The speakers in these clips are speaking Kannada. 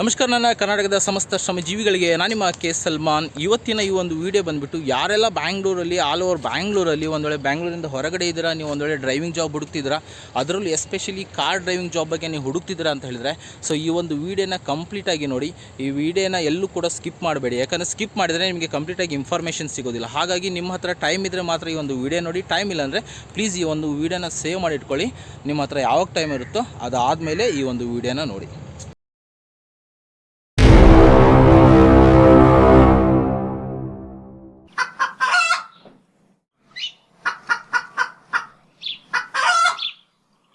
ನಮಸ್ಕಾರ ನನ್ನ ಕರ್ನಾಟಕದ ಸಮಸ್ತ ಶ್ರಮಜೀವಿಗಳಿಗೆ ನಾನು ನಿಮ್ಮ ಕೆ ಸಲ್ಮಾನ್. ಇವತ್ತಿನ ಈ ಒಂದು ವಿಡಿಯೋ ಬಂದುಬಿಟ್ಟು ಯಾರೆಲ್ಲ ಬ್ಯಾಂಗ್ಳೂರಲ್ಲಿ ಆಲ್ ಓವರ್ ಬ್ಯಾಂಗ್ಳೂರಲ್ಲಿ ಒಂದು ವೇಳೆ ಬ್ಯಾಂಗ್ಳೂರಿಂದ ಹೊರಗಡೆ ಇದ್ದೀರಾ, ನೀವು ಒಂದು ಡ್ರೈವಿಂಗ್ ಜಾಬ್ ಹುಡುಕ್ತಿದ್ದೀರಾ, ಅದರಲ್ಲೂ ಎಸ್ಪೆಷಲಿ ಕಾರ್ ಡ್ರೈವಿಂಗ್ ಜಾಬ್ ಬಗ್ಗೆ ನೀವು ಹುಡುಕ್ತಿದ್ದೀರಾ ಅಂತ ಹೇಳಿದ್ರೆ ಸೊ ಈ ಒಂದು ವಿಡಿಯೋನ ಕಂಪ್ಲೀಟಾಗಿ ನೋಡಿ, ಈ ವಿಡಿಯೋನ ಎಲ್ಲೂ ಕೂಡ ಸ್ಕಿಪ್ ಮಾಡಬೇಡಿ. ಯಾಕಂದರೆ ಸ್ಕಿಪ್ ಮಾಡಿದರೆ ನಿಮಗೆ ಕಂಪ್ಲೀಟಾಗಿ ಇನ್ಫಾರ್ಮೇಷನ್ ಸಿಗೋದಿಲ್ಲ. ಹಾಗಾಗಿ ನಿಮ್ಮ ಹತ್ರ ಟೈಮ್ ಇದ್ದರೆ ಮಾತ್ರ ಈ ಒಂದು ವಿಡಿಯೋ ನೋಡಿ. ಟೈಮ್ ಇಲ್ಲಾಂದರೆ ಪ್ಲೀಸ್ ಈ ಒಂದು ವಿಡಿಯೋನ ಸೇವ್ ಮಾಡಿ ಇಟ್ಕೊಳ್ಳಿ. ನಿಮ್ಮ ಹತ್ರ ಯಾವಾಗ ಟೈಮ್ ಇರುತ್ತೋ ಅದಾದಮೇಲೆ ಈ ಒಂದು ವಿಡಿಯೋನ ನೋಡಿ.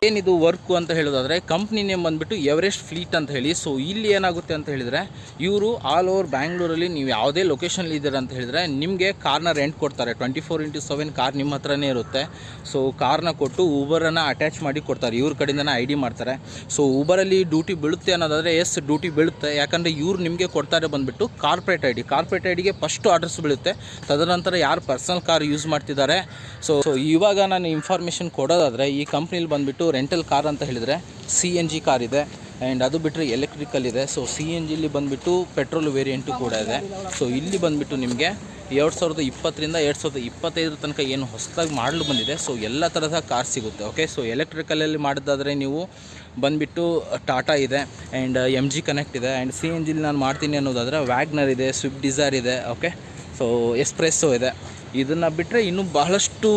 ಏನಿದು ವರ್ಕು ಅಂತ ಹೇಳೋದಾದರೆ ಕಂಪ್ನಿ ನೇಮ್ ಬಂದುಬಿಟ್ಟು ಎವರೆಸ್ಟ್ ಫ್ಲೀಟ್ ಅಂತ ಹೇಳಿ. ಸೊ ಇಲ್ಲಿ ಏನಾಗುತ್ತೆ ಅಂತ ಹೇಳಿದರೆ, ಇವರು ಆಲ್ ಓವರ್ ಬ್ಯಾಂಗ್ಳೂರಲ್ಲಿ ನೀವು ಯಾವುದೇ ಲೊಕೇಶನಲ್ಲಿ ಇದ್ದೀರಾ ಅಂತ ಹೇಳಿದರೆ, ನಿಮಗೆ ಕಾರ್ನ ರೆಂಟ್ ಕೊಡ್ತಾರೆ. Twenty four into seven car ನಿಮ್ಮ ಹತ್ರನೇ ಇರುತ್ತೆ. ಸೊ ಕಾರ್ನ ಕೊಟ್ಟು ಊಬರನ್ನು ಅಟ್ಯಾಚ್ ಮಾಡಿ ಕೊಡ್ತಾರೆ. ಇವ್ರ ಕಡೆಯಿಂದನೇ ಐ ಡಿ ಮಾಡ್ತಾರೆ. ಸೊ ಊಬರಲ್ಲಿ ಡ್ಯೂಟಿ ಬೀಳುತ್ತೆ ಅನ್ನೋದಾದರೆ ಎಸ್ ಡ್ಯೂಟಿ ಬೀಳುತ್ತೆ. ಯಾಕಂದರೆ ಇವ್ರು ನಿಮಗೆ ಕೊಡ್ತಾರೆ ಬಂದುಬಿಟ್ಟು corporate I D corporate I ಡಿಗೆ ಫಸ್ಟು ಆರ್ಡರ್ಸ್ ಬೀಳುತ್ತೆ. ತದನಂತರ ಯಾರು ಪರ್ಸನಲ್ ಕಾರ್ ಯೂಸ್ ಮಾಡ್ತಿದ್ದಾರೆ. ಸೊ ಸೊ ಇವಾಗ ನಾನು ಇನ್ಫಾರ್ಮೇಷನ್ ಕೊಡೋದಾದರೆ, ಈ ಕಂಪ್ನಿಲಿ ಬಂದುಬಿಟ್ಟು ರೆಂಟಲ್ ಕಾರ್ ಅಂತ ಹೇಳಿದರೆ ಸಿ ಎನ್ ಜಿ ಕಾರ್ ಇದೆ. ಆ್ಯಂಡ್ ಅದು ಬಿಟ್ಟರೆ ಎಲೆಕ್ಟ್ರಿಕಲ್ ಇದೆ. ಸೊ ಸಿ ಎನ್ ಜಿಲಿ ಬಂದುಬಿಟ್ಟು ಪೆಟ್ರೋಲ್ ವೇರಿಯಂಟು ಕೂಡ ಇದೆ. ಸೊ ಇಲ್ಲಿ ಬಂದುಬಿಟ್ಟು ನಿಮಗೆ ಎರಡು ಸಾವಿರದ ಇಪ್ಪತ್ತರಿಂದ ಎರಡು ಸಾವಿರದ ಇಪ್ಪತ್ತೈದರ ತನಕ ಏನು ಹೊಸದಾಗಿ ಮಾಡಲು ಬಂದಿದೆ. ಸೊ ಎಲ್ಲ ಥರದ ಕಾರ್ ಸಿಗುತ್ತೆ ಓಕೆ ಸೊ ಎಲೆಕ್ಟ್ರಿಕಲಲ್ಲಿ ಮಾಡೋದಾದರೆ ನೀವು ಬಂದುಬಿಟ್ಟು ಟಾಟಾ ಇದೆ ಆ್ಯಂಡ್ ಎಂ ಜಿ ಕನೆಕ್ಟ್ ಇದೆ. ಆ್ಯಂಡ್ ಸಿ ಎನ್ ಜಿಲಿ ನಾನು ಮಾಡ್ತೀನಿ ಅನ್ನೋದಾದರೆ ವ್ಯಾಗ್ನರ್ ಇದೆ ಸ್ವಿಫ್ಟ್ ಡಿಸೈರ್ ಇದೆ ಓಕೆ ಸೊ ಎಸ್ಪ್ರೆಸ್ಸೋ ಇದೆ. ಇದನ್ನು ಬಿಟ್ಟರೆ ಇನ್ನೂ ಬಹಳಷ್ಟು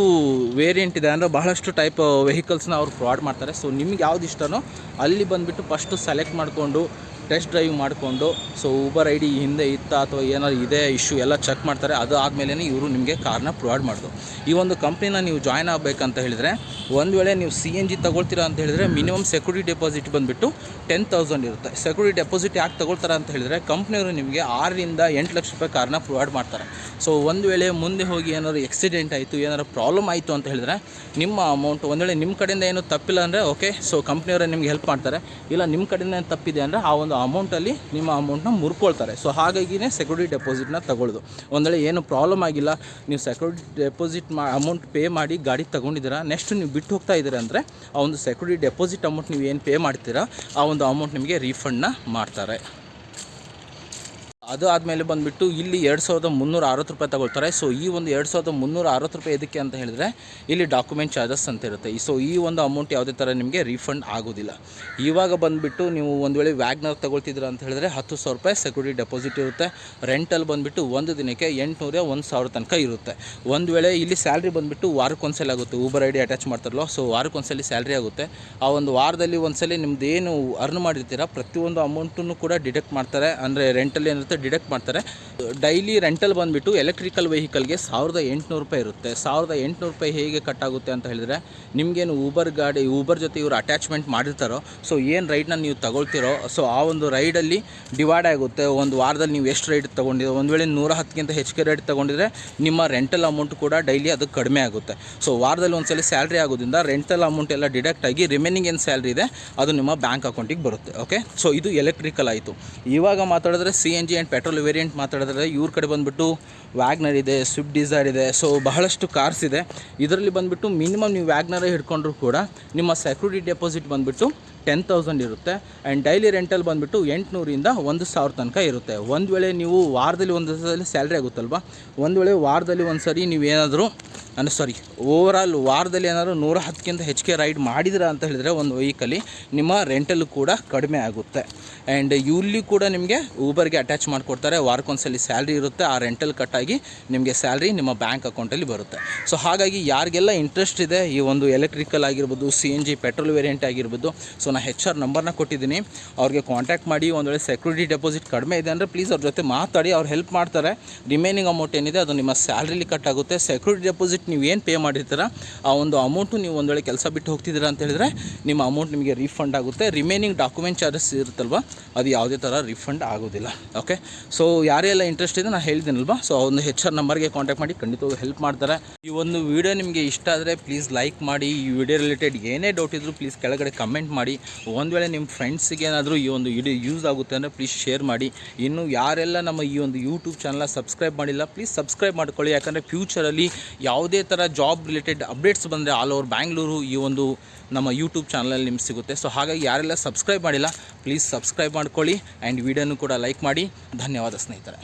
ವೇರಿಯಂಟ್ ಇದೆ. ಅಂದರೆ ಬಹಳಷ್ಟು ಟೈಪ್ ವೆಹಿಕಲ್ಸ್ನ ಅವ್ರು ಪ್ರೊವೈಡ್ ಮಾಡ್ತಾರೆ. ಸೊ ನಿಮ್ಗೆ ಯಾವ್ದು ಇಷ್ಟನೋ ಅಲ್ಲಿ ಬಂದುಬಿಟ್ಟು ಫಸ್ಟು ಸೆಲೆಕ್ಟ್ ಮಾಡಿಕೊಂಡು ಟೆಸ್ಟ್ ಡ್ರೈವ್ ಮಾಡಿಕೊಂಡು ಸೊ ಊಬರ್ ಐ ಡಿ ಹಿಂದೆ ಇತ್ತಾ ಅಥವಾ ಏನಾದ್ರು ಇದೆ ಇಶ್ಯೂ ಎಲ್ಲ ಚೆಕ್ ಮಾಡ್ತಾರೆ. ಅದು ಆದಮೇಲೆ ಇವರು ನಿಮಗೆ ಕಾರ್ನ ಪ್ರೊವೈಡ್ ಮಾಡೋದು. ಈ ಒಂದು ಕಂಪ್ನಿನ ನೀವು ಜಾಯ್ನ್ ಆಗಬೇಕಂತ ಹೇಳಿದರೆ ಒಂದು ವೇಳೆ ನೀವು ಸಿ ಎನ್ ಜಿ ತಗೊಳ್ತೀರಾ ಅಂತ ಹೇಳಿದರೆ ಮಿನಿಮಮ್ ಸೆಕ್ಯೂರಿಟಿ ಡೆಪಾಸಿಟ್ ಬಂದುಬಿಟ್ಟು ಟೆನ್ ತೌಸಂಡ್ ಇರುತ್ತೆ. ಸೆಕ್ಯೂರಿಟಿ ಡೆಪಾಸಿಟ್ ಯಾಕೆ ತಗೊಳ್ತಾರೆ ಅಂತ ಹೇಳಿದರೆ ಕಂಪ್ನಿಯವರು ನಿಮಗೆ ಆರರಿಂದ ಎಂಟು ಲಕ್ಷ ರೂಪಾಯಿ ಕಾರ್ನ ಪ್ರೊವೈಡ್ ಮಾಡ್ತಾರೆ. ಸೊ ಒಂದು ವೇಳೆ ಮುಂದೆ ಹೋಗಿ ಏನಾದ್ರು ಎಕ್ಸಿಡೆಂಟ್ ಆಯಿತು, ಏನಾದ್ರು ಪ್ರಾಬ್ಲಮ್ ಆಯಿತು ಅಂತ ಹೇಳಿದರೆ ನಿಮ್ಮ ಅಮೌಂಟ್ ಒಂದು ವೇಳೆ ನಿಮ್ಮ ಕಡೆಯಿಂದ ಏನು ತಪ್ಪಿಲ್ಲ ಅಂದರೆ ಓಕೆ ಸೊ ಕಂಪ್ನಿಯವರೇ ನಿಮ್ಗೆ ಹೆಲ್ಪ್ ಮಾಡ್ತಾರೆ. ಇಲ್ಲ ನಿಮ್ಮ ಕಡೆಯಿಂದ ಏನು ತಪ್ಪಿದೆ ಅಂದರೆ ಆ ಒಂದು ಅಮೌಂಟಲ್ಲಿ ನಿಮ್ಮ ಅಮೌಂಟ್ನ ಮುರ್ಕೊಳ್ತಾರೆ. ಸೊ ಹಾಗಾಗಿನೇ ಸೆಕ್ಯೂರಿಟಿ ಡೆಪಾಸಿಟ್ನ ತಗೊಳ್ಳೋದು. ಒಂದು ವೇಳೆ ಏನು ಪ್ರಾಬ್ಲಮ್ ಆಗಿಲ್ಲ, ನೀವು ಸೆಕ್ಯೂರಿಟಿ ಡೆಪಾಸಿಟ್ ಮಾ ಅಮೌಂಟ್ ಪೇ ಮಾಡಿ ಗಾಡಿ ತೊಗೊಂಡಿದ್ದೀರಾ ನೆಕ್ಸ್ಟ್ ನೀವು ಬಿಟ್ಟು ಹೋಗ್ತಾ ಇದ್ದೀರಾ ಅಂದರೆ ಆ ಒಂದು ಸೆಕ್ಯೂರಿಟಿ ಡೆಪಾಸಿಟ್ ಅಮೌಂಟ್ ನೀವು ಏನು ಪೇ ಮಾಡ್ತೀರಾ, ಆ ಒಂದು ಅಮೌಂಟ್ ನಿಮಗೆ ರೀಫಂಡ್ನ ಮಾಡ್ತಾರೆ. ಅದು ಆದಮೇಲೆ ಬಂದುಬಿಟ್ಟು ಇಲ್ಲಿ ಎರಡು ಸಾವಿರದ ಮುನ್ನೂರ ಅರವತ್ತು ರೂಪಾಯಿ ತಗೊಳ್ತಾರೆ. ಸೊ ಈ ಒಂದು ಎರಡು ಸಾವಿರದ ಮುನ್ನೂರ ಅರವತ್ತು ರೂಪಾಯಿ ಇದಕ್ಕೆ ಅಂತ ಹೇಳಿದ್ರೆ, ಇಲ್ಲಿ ಡಾಕ್ಯುಮೆಂಟ್ ಚಾರ್ಜಸ್ ಅಂತ ಇರುತ್ತೆ. ಸೊ ಈ ಒಂದು ಅಮೌಂಟ್ ಯಾವುದೇ ಥರ ನಿಮಗೆ ರೀಫಂಡ್ ಆಗೋದಿಲ್ಲ. ಇವಾಗ ಬಂದುಬಿಟ್ಟು ನೀವು ಒಂದು ವೇಳೆ ವ್ಯಾಗ್ನರ್ ತಗೊಳ್ತಿದ್ದೀರ ಅಂತ ಹೇಳಿದ್ರೆ ಹತ್ತು ಸಾವಿರ ರೂಪಾಯಿ ಸೆಕ್ಯೂರಿಟಿ ಡೆಪಾಸಿಟ್ ಇರುತ್ತೆ. ರೆಂಟಲ್ಲಿ ಬಂದುಬಿಟ್ಟು ಒಂದು ದಿನಕ್ಕೆ ಎಂಟುನೂರ ಒಂದು ಸಾವಿರ ತನಕ ಇರುತ್ತೆ. ಒಂದು ವೇಳೆ ಇಲ್ಲಿ ಸ್ಯಾಲ್ರಿ ಬಂದುಬಿಟ್ಟು ವಾರಕ್ಕೊಂದ್ಸಲ ಆಗುತ್ತೆ. ಊಬರ್ ಐ ಡಿ ಅಟ್ಯಾಚ್ ಮಾಡ್ತಾರಲ್ಲ ಸೊ ವಾರಕ್ಕೊಂದ್ಸಲಿ ಸ್ಯಾಲ್ರಿ ಆಗುತ್ತೆ. ಆ ಒಂದು ವಾರದಲ್ಲಿ ಒಂದ್ಸಲಿ ನಿಮ್ದು ಏನು ಅರ್ನ್ ಮಾಡಿರ್ತೀರಾ, ಪ್ರತಿಯೊಂದು ಅಮೌಂಟನ್ನು ಕೂಡ ಡಿಡಕ್ಟ್ ಮಾಡ್ತಾರೆ. ಅಂದರೆ ರೆಂಟಲ್ಲಿ ಏನಿರುತ್ತೆ ಡಿಡಕ್ಟ್ ಮಾಡ್ತಾರೆ. ಡೈಲಿ ರೆಂಟಲ್ ಬಂದುಬಿಟ್ಟು ಎಲೆಕ್ಟ್ರಿಕಲ್ ವೆಹಿಕಲ್ಗೆ ಸಾವಿರದ ಎಂಟುನೂರು ರೂಪಾಯಿ ಇರುತ್ತೆ. ಸಾವಿರದ ಎಂಟುನೂರು ರೂಪಾಯಿ ಹೇಗೆ ಕಟ್ ಆಗುತ್ತೆ ಅಂತ ಹೇಳಿದರೆ, ನಿಮಗೇನು ಊಬರ್ ಗಾಡಿ ಊಬರ್ ಜೊತೆ ಇವರು ಅಟ್ಯಾಚ್ಮೆಂಟ್ ಮಾಡಿರ್ತಾರೋ ಸೊ ಏನು ರೈಡ್ನ ನೀವು ತಗೊಳ್ತಿರೋ ಸೊ ಆ ಒಂದು ರೈಡಲ್ಲಿ ಡಿವೈಡ್ ಆಗುತ್ತೆ. ಒಂದು ವಾರದಲ್ಲಿ ನೀವು ಎಷ್ಟು ರೈಡ್ ತೊಗೊಂಡಿರೋ, ಒಂದು ವೇಳೆ ನೂರ ಹತ್ತಕ್ಕಿಂತ ಹೆಚ್ಚಿಗೆ ರೈಡ್ ತೊಗೊಂಡಿದ್ರೆ ನಿಮ್ಮ ರೆಂಟಲ್ ಅಮೌಂಟ್ ಕೂಡ ಡೈಲಿ ಅದು ಕಡಿಮೆ ಆಗುತ್ತೆ. ಸೊ ವಾರದಲ್ಲಿ ಒಂದ್ಸಲ ಸ್ಯಾಲ್ರಿ ಆಗೋದ್ರಿಂದ ರೆಂಟಲ್ ಅಮೌಂಟ್ ಎಲ್ಲ ಡಿಡಕ್ಟ್ ಆಗಿ ರಿಮೈನಿಂಗ್ ಏನು ಸ್ಯಾಲ್ರಿ ಇದೆ, ಅದು ನಿಮ್ಮ ಬ್ಯಾಂಕ್ ಅಕೌಂಟಿಗೆ ಬರುತ್ತೆ. ಓಕೆ ಸೊ ಇದು ಎಲೆಕ್ಟ್ರಿಕಲ್ ಆಯಿತು. ಇವಾಗ ಮಾತಾಡಿದ್ರೆ C N G and petrol variant ಮಾತಾಡಿದ್ರೆ ಇವ್ರ ಕಡೆ ಬಂದುಬಿಟ್ಟು ವ್ಯಾಗ್ನರ್ ಇದೆ, ಸ್ವಿಫ್ಟ್ ಡಿಸೈರ್ ಇದೆ, ಸೊ ಬಹಳಷ್ಟು ಕಾರ್ಸ್ ಇದೆ. ಇದರಲ್ಲಿ ಬಂದುಬಿಟ್ಟು ಮಿನಿಮಮ್ ನೀವು ವ್ಯಾಗ್ನರೇ ಹಿಡ್ಕೊಂಡ್ರು ಕೂಡ ನಿಮ್ಮ ಸೆಕ್ಯೂರಿಟಿ ಡೆಪಾಸಿಟ್ ಬಂದುಬಿಟ್ಟು ಟೆನ್ ತೌಸಂಡ್ ಇರುತ್ತೆ. ಆ್ಯಂಡ್ ಡೈಲಿ ರೆಂಟಲ್ಲಿ ಬಂದುಬಿಟ್ಟು ಎಂಟುನೂರಿಂದ ಒಂದು ಸಾವಿರ ತನಕ ಇರುತ್ತೆ. ಒಂದು ವೇಳೆ ನೀವು ವಾರದಲ್ಲಿ ಒಂದು ಸಲ ಸ್ಯಾಲ್ರಿ ಆಗುತ್ತಲ್ವ? ಒಂದು ವೇಳೆ ವಾರದಲ್ಲಿ ಒಂದು ಸರಿ ನೀವೇನಾದರೂ ಅಂದರೆ ಸಾರಿ ಓವರಾಲ್ ವಾರದಲ್ಲಿ ಏನಾದರೂ ನೂರ ಹತ್ತಕ್ಕಿಂತ ಹೆಚ್ಚಿಗೆ ರೈಡ್ ಮಾಡಿದ್ರೆ ಅಂತ ಹೇಳಿದರೆ ಒಂದು ವೆಹಿಕಲಿ ನಿಮ್ಮ ರೆಂಟಲ್ ಕೂಡ ಕಡಿಮೆ ಆಗುತ್ತೆ. ಆ್ಯಂಡ್ ಇಲ್ಲಿ ಕೂಡ ನಿಮಗೆ ಊಬರ್ಗೆ ಅಟ್ಯಾಚ್ ಮಾಡಿಕೊಡ್ತಾರೆ. ವಾರಕ್ಕೊಂದ್ಸಲಿ ಸ್ಯಾಲ್ರಿ ಇರುತ್ತೆ. ಆ ರೆಂಟಲ್ ಕಟ್ಟಾಗಿ ನಿಮಗೆ ಸ್ಯಾಲ್ರಿ ನಿಮ್ಮ ಬ್ಯಾಂಕ್ ಅಕೌಂಟಲ್ಲಿ ಬರುತ್ತೆ. ಸೊ ಹಾಗಾಗಿ ಯಾರಿಗೆಲ್ಲ ಇಂಟ್ರೆಸ್ಟ್ ಇದೆ, ಈ ಒಂದು ಎಲೆಕ್ಟ್ರಿಕಲ್ ಆಗಿರ್ಬೋದು C N G petrol variant ಆಗಿರ್ಬೋದು ಸೊ ನಾನು ಹೆಚ್ ಆರ್ ನಂಬರ್ನ ಕೊಟ್ಟಿದ್ದೀನಿ. ಅವ್ರಿಗೆ ಕಾಂಟ್ಯಾಕ್ಟ್ ಮಾಡಿ, ಒಂದು ವೇಳೆ ಸೆಕ್ಯೂರಿಟಿ ಡೆಪಾಸಿಟ್ ಕಡಿಮೆ ಇದೆ ಅಂದರೆ ಪ್ಲೀಸ್ ಅವ್ರ ಜೊತೆ ಮಾತಾಡಿ, ಅವ್ರು ಹೆಲ್ಪ್ ಮಾಡ್ತಾರೆ. ರಿಮೈನಿಂಗ್ ಅಮೌಂಟ್ ಏನಿದೆ ಅದು ನಿಮ್ಮ ಸ್ಯಾಲ್ರಿಲಿ ಕಟ್ ಆಗುತ್ತೆ. ಸೆಕ್ಯೂರಿಟಿ ಡೆಪಾಸಿಟ್ ನೀವು ಏನು ಪೇ ಮಾಡಿರ್ತೀರ, ಆ ಒಂದು ಅಮೌಂಟು ನೀವು ಒಂದು ವೇಳೆ ಕೆಲಸ ಬಿಟ್ಟು ಹೋಗ್ತಿದ್ದೀರಾ ಅಂತ ಹೇಳಿದ್ರೆ ನಿಮ್ಮ ಅಮೌಂಟ್ ನಿಮಗೆ ರೀಫಂಡ್ ಆಗುತ್ತೆ. ರಿಮೈನಿಂಗ್ ಡಾಕ್ಯುಮೆಂಟ್ ಚಾರ್ಜಸ್ ಇರುತ್ತಲ್ವ, ಅದು ಯಾವುದೇ ಥರ ರೀಫಂಡ್ ಆಗೋದಿಲ್ಲ. ಓಕೆ ಸೊ ಯಾರೆಲ್ಲ ಇಂಟ್ರೆಸ್ಟ್ ಇದೆ ನಾನು ಹೇಳಿದ್ದೀನಲ್ವಾ ಸೊ ಒಂದು ಹೆಚ್ ಆರ್ ನಂಬರ್ಗೆ ಕಾಂಟ್ಯಾಕ್ಟ್ ಮಾಡಿ ಖಂಡಿತವಾಗಿ ಹೆಲ್ಪ್ ಮಾಡ್ತಾರೆ. ಈ ಒಂದು ವಿಡಿಯೋ ನಿಮಗೆ ಇಷ್ಟ ಆದರೆ ಪ್ಲೀಸ್ ಲೈಕ್ ಮಾಡಿ, ಈ ವಿಡಿಯೋ ರಿಲೇಟೆಡ್ ಏನೇ ಡೌಟ್ ಇದ್ದರೂ ಪ್ಲೀಸ್ ಕೆಳಗಡೆ ಕಮೆಂಟ್ ಮಾಡಿ. ಒಂದು ವೇಳೆ ನಿಮ್ಮ ಫ್ರೆಂಡ್ಸಿಗೆ ಏನಾದರೂ ಈ ಒಂದು ವಿಡಿಯೋ ಯೂಸ್ ಆಗುತ್ತೆ ಅಂದರೆ ಪ್ಲೀಸ್ ಶೇರ್ ಮಾಡಿ. ಇನ್ನು ಯಾರೆಲ್ಲ ನಮ್ಮ ಈ ಒಂದು ಯೂಟ್ಯೂಬ್ ಚಾನಲ್ನ ಸಬ್ಸ್ಕ್ರೈಬ್ ಮಾಡಿಲ್ಲ ಪ್ಲೀಸ್ ಸಬ್ಸ್ಕ್ರೈಬ್ ಮಾಡ್ಕೊಳ್ಳಿ. ಯಾಕಂದರೆ ಫ್ಯೂಚರಲ್ಲಿ ಯಾವುದೇ ಥರ ಜಾಬ್ ರಿಲೇಟೆಡ್ ಅಪ್ಡೇಟ್ಸ್ ಬಂದರೆ ಆಲ್ ಓವರ್ ಬ್ಯಾಂಗ್ಳೂರು ಈ ಒಂದು ನಮ್ಮ ಯೂಟ್ಯೂಬ್ ಚಾನಲಲ್ಲಿ ನಿಮ್ಗೆ ಸಿಗುತ್ತೆ. ಸೊ ಹಾಗಾಗಿ ಯಾರೆಲ್ಲ ಸಬ್ಸ್ಕ್ರೈಬ್ ಮಾಡಿಲ್ಲ ಪ್ಲೀಸ್ ಸಬ್ಸ್ಕ್ರೈಬ್ ಮಾಡ್ಕೊಳ್ಳಿ ಆ್ಯಂಡ್ ವಿಡಿಯೋನು ಕೂಡ ಲೈಕ್ ಮಾಡಿ. ಧನ್ಯವಾದ ಸ್ನೇಹಿತರೆ.